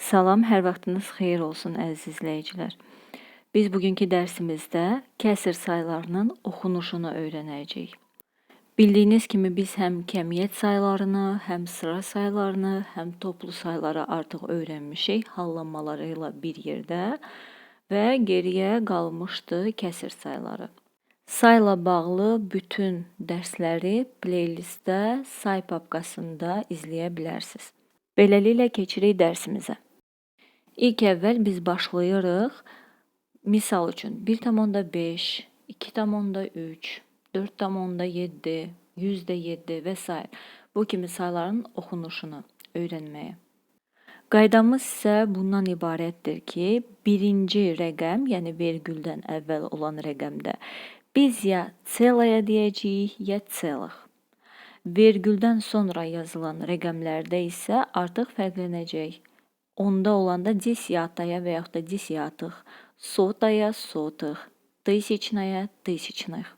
Salam, hər vaxtınız xeyir olsun əziz izləyicilər. Biz bugünkü dərsimizdə kəsr saylarının oxunuşunu öyrənəcəyik. Bildiyiniz kimi biz həm kəmiyyət saylarını, həm sıra saylarını, həm toplu sayları artıq öyrənmişik hallanmaları ilə bir yerdə və geriyə qalmışdı kəsr sayları. Sayla bağlı bütün dərsləri playlistdə say papkasında izləyə bilərsiniz. Beləliklə keçirik dərsimizə. İlk əvvəl biz başlayırıq. Misal üçün 1,5, 2,3, 4,7, %7 və s. bu kimi sayların oxunuşunu öyrənməyə. Qaydamız isə bundan ibarətdir ki, birinci rəqəm, yəni vergüldən əvvəl olan rəqəmdə biz ya celaya deyəcəyik, ya celıq. Vergüldən sonra yazılan rəqəmlərdə isə artıq fərqlənəcək. Onda olanda десятая və yaxud da десятых, сотая, сотых, тысячная, тысячных.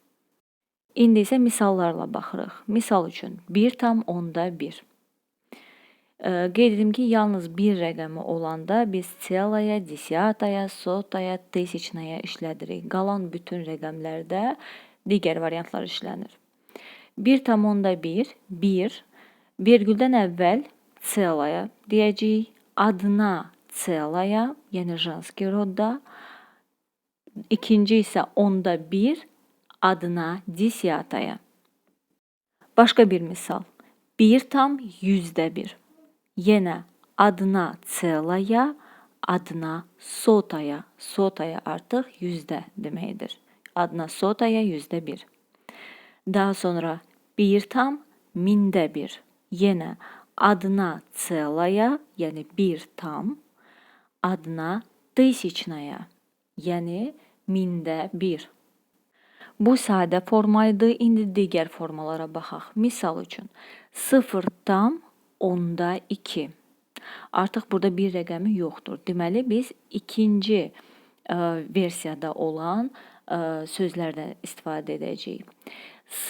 İndi isə misallarla baxırıq. Misal üçün 1 tam onda 1. Ee, Qeyd edim ki, yalnız bir rəqəmi olanda biz целая, десятая, сотая, тысячная işlədirik. Qalan bütün rəqəmlərdə digər variantlar işlənir. 1 tam onda 1, 1. Vergüldən əvvəl целая deyəcəyik. Adına целая, yəni женский rodda. İkinci isə onda bir adına десятая. Başqa bir misal. Bir tam yüzdə bir. Yenə adına целая, adına sotaya. Sotaya artıq yüzdə deməkdir. Adına sotaya yüzdə bir. Daha sonra bir tam mində bir. Yenə одна целая, yəni bir tam, одна тысячная, yəni mində bir. Bu sadə formaydı. İndi digər formalara baxaq. Misal üçün 0 tam onda 2. Artıq burada bir rəqəmi yoxdur. Deməli biz ikinci ə, versiyada olan ə, sözlərdən istifadə edəcəyik.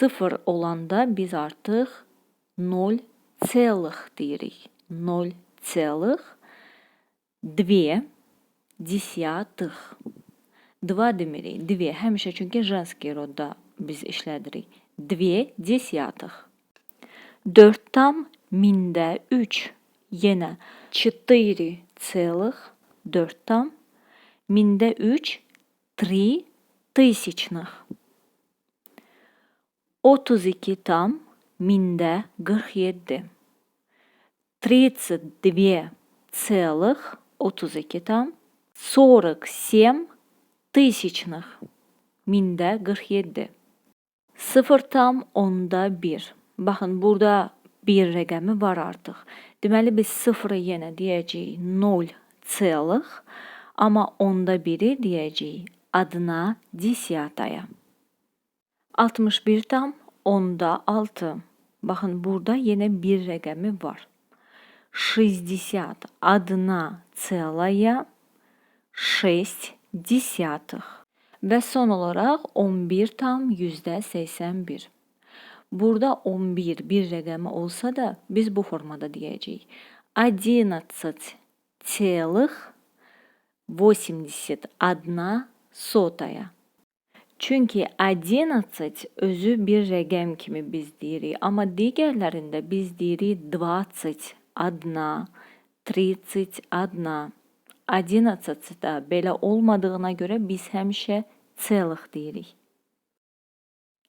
0 olanda biz artıq 0 целых deyirik. 0 целых 2 десятых. 2 demirik. 2 həmişə çünki женский rodda biz işlədirik. 2 десятых. 4 tam mində 3. Yenə 4 целых 4 tam mində 3 3 тысячных. 32 tam mində 47. 32 целых 32 там 47 тысячных mində 47 0 tam onda 1 Baxın burada bir rəqəmi var artıq. Deməli biz 0-ı yenə deyəcəyik 0 целых, amma onda 1-i deyəcəyik adına десятая. 61 tam onda 6. Baxın burada yenə bir rəqəmi var. 60 одна целая 6 десятых. Və son olaraq 11 tam yüzdə 81. Burada 11 bir rəqəmi olsa da biz bu formada deyəcəyik. 11 целых 81 сотая. Çünki 11 özü bir rəqəm kimi biz deyirik, amma digərlərində biz deyirik 20 одна, 31. 11-də belə olmadığına görə biz həmişə целых deyirik.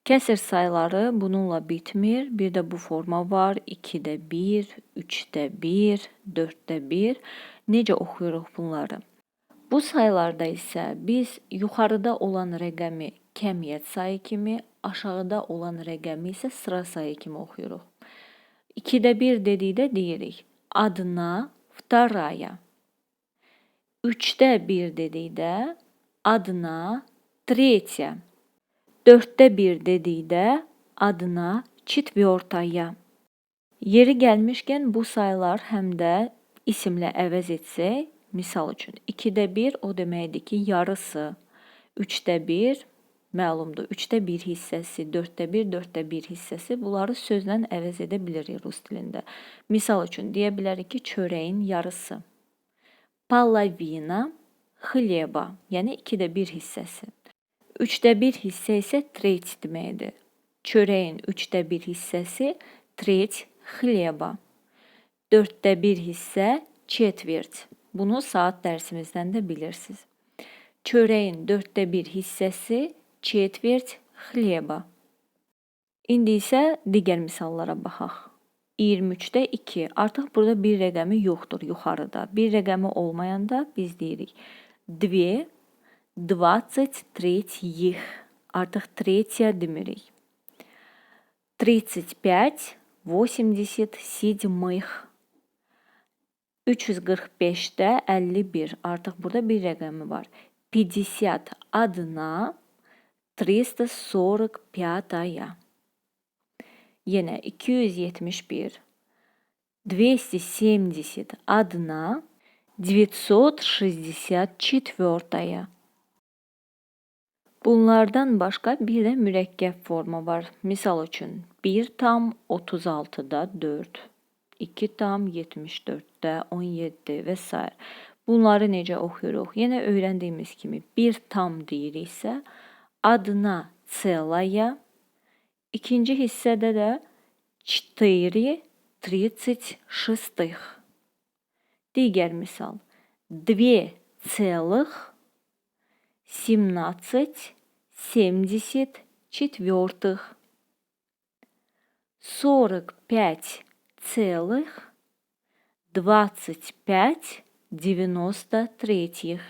Kəsir sayları bununla bitmir. Bir də bu forma var. 2-də 1, 3-də 1, 4-də 1. Necə oxuyuruq bunları? Bu saylarda isə biz yuxarıda olan rəqəmi kəmiyyət sayı kimi, aşağıda olan rəqəmi isə sıra sayı kimi oxuyuruq. 2'de 1 dedikdə deyirik adına вторая. 3'də 1 dedikdə adına третья. 4'də 1 dedikdə adına четвертая. Yeri gəlmişkən bu saylar həm də isimlə əvəz etsək, misal üçün 2-də 1 o deməkdir ki, yarısı, 3-də 1 məlumdur. 3-də 1 hissəsi, 4-də 1, 4-də 1 hissəsi bunları sözlə əvəz edə bilirik rus dilində. Misal üçün deyə bilərik ki, çörəyin yarısı. Половина хлеба, yəni 2də 1 hissəsi. 3də 1 hissə isə tretь deməkdir. Çörəyin 3də 1 hissəsi tretь хлеба. 4də 1 hissə четверть. Bunu saat dərsimizdən də bilirsiniz. Çörəyin 4də 1 hissəsi четверть хлеба. İndi isə digər misallara baxaq. 23-də 2. Artıq burada bir rəqəmi yoxdur yuxarıda. Bir rəqəmi olmayanda biz deyirik 2 23 Artıq tretья demirik. 35 87 345-də 51. Artıq burada bir rəqəmi var. 51 345. Yenə 271 271 964. Bunlardan başqa bir də mürəkkəb forma var. Misal üçün 1 tam 36-da 4, 2 tam 74-də 17 və s. Bunları necə oxuyuruq? Yenə öyrəndiyimiz kimi 1 tam deyiriksə, одна целая. İkinci hissede de 4 тридцать шестых. Дигер мисал. Две целых семнадцать семьдесят четвертых. Сорок пять целых двадцать пять девяносто третьих.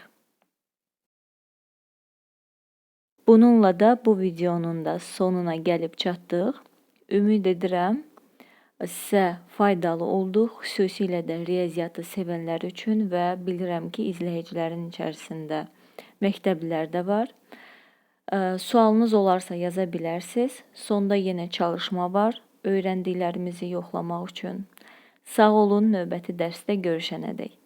Bununla da bu videonun da sonuna gəlib çatdıq. Ümid edirəm sizə faydalı oldu, xüsusilə də riyaziyyatı sevənlər üçün və bilirəm ki, izləyicilərin içərisində məktəblilər də var. Sualınız olarsa yaza bilərsiniz. Sonda yenə çalışma var öyrəndiklərimizi yoxlamaq üçün. Sağ olun, növbəti dərsdə görüşənədək.